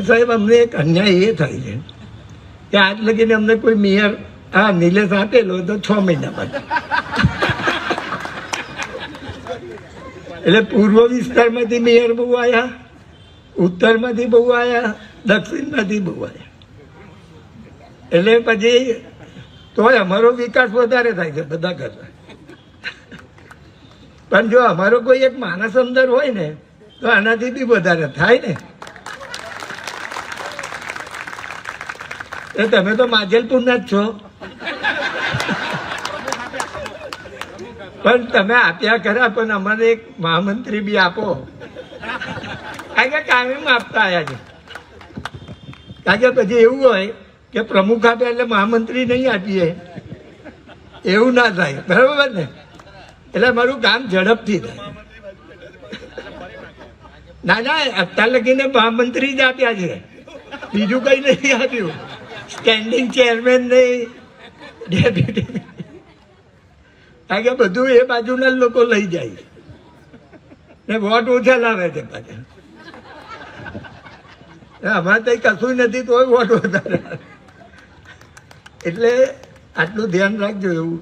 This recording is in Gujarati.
સાહેબ, અમને એક અન્યાય એ થાય છે કે આજ લગીને અમને કોઈ મેયર હા નિલેશ આપેલો તો છ મહિના બાદ. એટલે પૂર્વ વિસ્તારમાંથી મેયર બહુ આવ્યા ઉત્તરમાંથી બહુ આવ્યા દક્ષિણમાંથી બહુ આવ્યા એટલે પછી તોય અમારો વિકાસ વધારે થાય છે બધા કરતા. પણ જો અમારો કોઈ એક માણસ અંદર હોય ને, તો આનાથી બી વધારે થાય ને. એ તમે તો માજલપુરના જ છો. પણ તમે આપ્યા ખરા, પણ અમારે એક મહામંત્રી બી આપો. કારણ કે કાયમ આપતા આવ્યા છે. કારણ કે પછી એવું હોય કે પ્રમુખ આપે એટલે મહામંત્રી નહીં આપીએ. એવું ના થાય. બરાબર ને? એટલે મારું કામ ઝડપથી થાય. ના ના, અત્યાર લગીને મહામંત્રી જ આપ્યા છે. બીજું કઈ નથી આપ્યું. સ્ટેન્ડિંગ ચેરમેન નહીં ડેપ્યુટી કારણ કે બધું એ બાજુના લોકો લઈ જાય ને વોટ ઓછા લાવે છે પાછા. અમારે તો કશું નથી, તોય વોટ વધારે એટલે આટલું ધ્યાન રાખજો એવું.